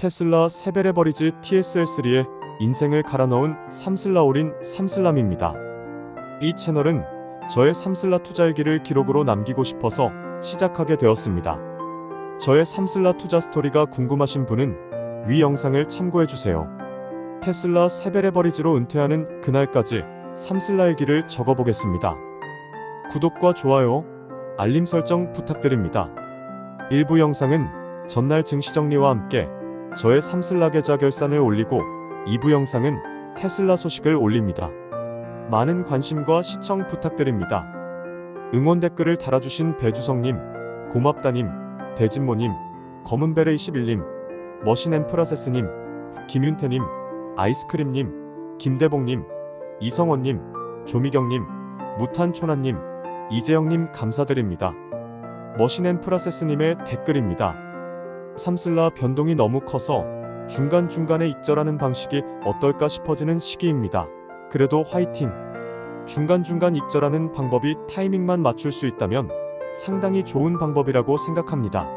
테슬라 세베레버리지 TSL3에 인생을 갈아 넣은 삼슬라 올인 삼슬람입니다. 이 채널은 저의 삼슬라 투자 일기를 기록으로 남기고 싶어서 시작하게 되었습니다. 저의 삼슬라 투자 스토리가 궁금하신 분은 위 영상을 참고해 주세요. 테슬라 세베레버리지로 은퇴하는 그날까지 삼슬라 일기를 적어보겠습니다. 구독과 좋아요, 알림 설정 부탁드립니다. 일부 영상은 전날 증시 정리와 함께 저의 삼슬라 계좌 결산을 올리고 2부 영상은 테슬라 소식을 올립니다. 많은 관심과 시청 부탁드립니다. 응원 댓글을 달아주신 배주성님, 고맙다님, 대진모님, 검은베레21님, 머신앤프라세스님, 김윤태님, 아이스크림님, 김대봉님, 이성원님, 조미경님, 무탄초나님, 이재영님 감사드립니다. 머신앤프라세스님의 댓글입니다. 삼슬라 변동이 너무 커서 중간중간에 익절하는 방식이 어떨까 싶어지는 시기입니다. 그래도 화이팅! 중간중간 익절하는 방법이 타이밍만 맞출 수 있다면 상당히 좋은 방법이라고 생각합니다.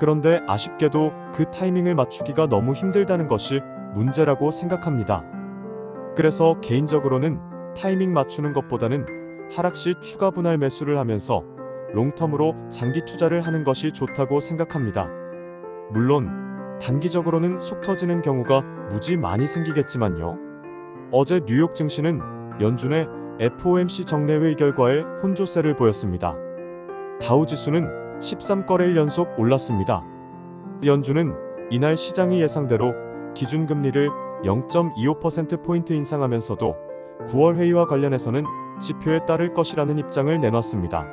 그런데 아쉽게도 그 타이밍을 맞추기가 너무 힘들다는 것이 문제라고 생각합니다. 그래서 개인적으로는 타이밍 맞추는 것보다는 하락 시 추가 분할 매수를 하면서 롱텀으로 장기 투자를 하는 것이 좋다고 생각합니다. 물론 단기적으로는 속 터지는 경우가 무지 많이 생기겠지만요. 어제 뉴욕 증시는 연준의 FOMC 정례회의 결과에 혼조세를 보였습니다. 다우 지수는 13거래일 연속 올랐습니다. 연준은 이날 시장이 예상대로 기준금리를 0.25%포인트 인상하면서도 9월 회의와 관련해서는 지표에 따를 것이라는 입장을 내놨습니다.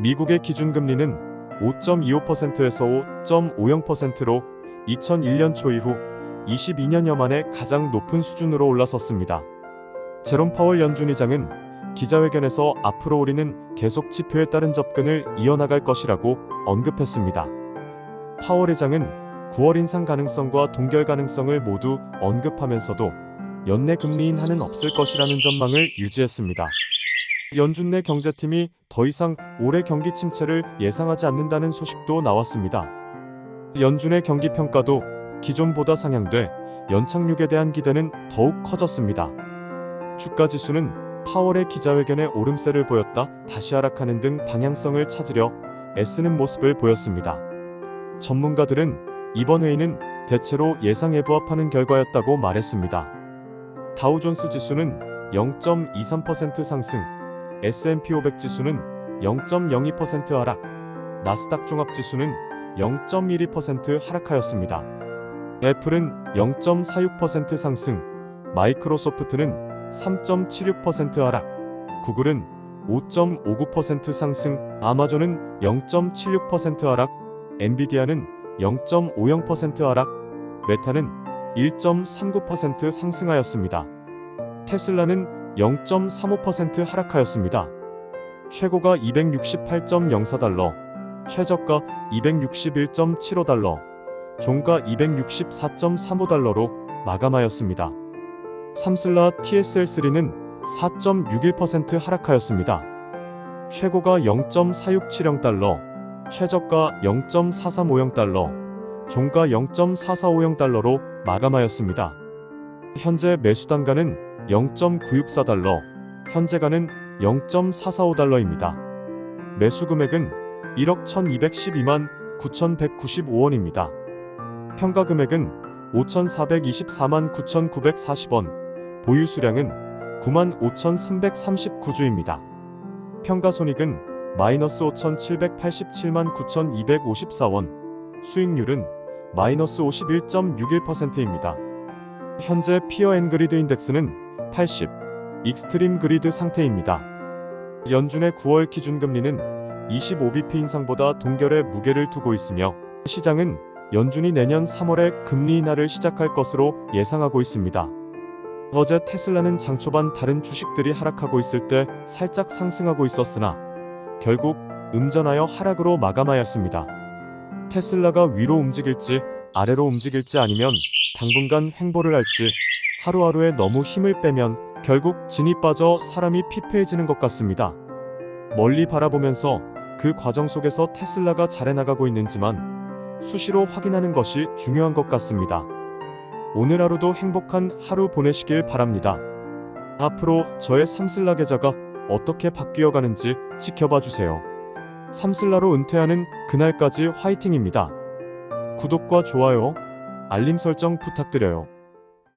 미국의 기준금리는 5.25%에서 5.50%로 2001년 초 이후 22년여 만에 가장 높은 수준으로 올라섰습니다. 제롬 파월 연준 의장은 기자회견에서 앞으로 우리는 계속 지표에 따른 접근을 이어나갈 것이라고 언급했습니다. 파월 의장은 9월 인상 가능성과 동결 가능성을 모두 언급하면서도 연내 금리 인하는 없을 것이라는 전망을 유지했습니다. 연준 내 경제팀이 더 이상 올해 경기 침체를 예상하지 않는다는 소식도 나왔습니다. 연준의 경기 평가도 기존보다 상향돼 연착륙에 대한 기대는 더욱 커졌습니다. 주가 지수는 파월의 기자회견에 오름세를 보였다 다시 하락하는 등 방향성을 찾으려 애쓰는 모습을 보였습니다. 전문가들은 이번 회의는 대체로 예상에 부합하는 결과였다고 말했습니다. 다우존스 지수는 0.23% 상승, S&P 500 지수는 0.02% 하락, 나스닥 종합 지수는 0.12% 하락하였습니다. 애플은 0.46% 상승, 마이크로소프트는 3.76% 하락, 구글은 5.59% 상승, 아마존은 0.76% 하락, 엔비디아는 0.50% 하락, 메타는 1.39% 상승하였습니다. 테슬라는 0.35% 하락하였습니다. 최고가 268.04달러, 최저가 261.75달러, 종가 264.35달러로 마감하였습니다. 삼슬라 TSL3는 4.61% 하락하였습니다. 최고가 0.4670달러, 최저가 0.4350달러, 종가 0.4450달러로 마감하였습니다. 현재 매수 단가는 0.964달러, 현재가는 0.445달러입니다. 매수 금액은 1억 1212만 9195원입니다. 평가 금액은 5424만 9940원, 보유 수량은 9만 5339주입니다. 평가 손익은 마이너스 5787만 9254원, 수익률은 마이너스 51.61%입니다. 현재 피어 앤 그리드 인덱스는 80, 익스트림 그리드 상태입니다. 연준의 9월 기준금리는 25bp 인상보다 동결에 무게를 두고 있으며 시장은 연준이 내년 3월에 금리 인하를 시작할 것으로 예상하고 있습니다. 어제 테슬라는 장 초반 다른 주식들이 하락하고 있을 때 살짝 상승하고 있었으나 결국 음전하여 하락으로 마감하였습니다. 테슬라가 위로 움직일지 아래로 움직일지 아니면 당분간 횡보를 할지 하루하루에 너무 힘을 빼면 결국 진이 빠져 사람이 피폐해지는 것 같습니다. 멀리 바라보면서 그 과정 속에서 테슬라가 잘해 나가고 있는지만 수시로 확인하는 것이 중요한 것 같습니다. 오늘 하루도 행복한 하루 보내시길 바랍니다. 앞으로 저의 삼슬라 계좌가 어떻게 바뀌어 가는지 지켜봐 주세요. 삼슬라로 은퇴하는 그날까지 화이팅입니다. 구독과 좋아요, 알림 설정 부탁드려요.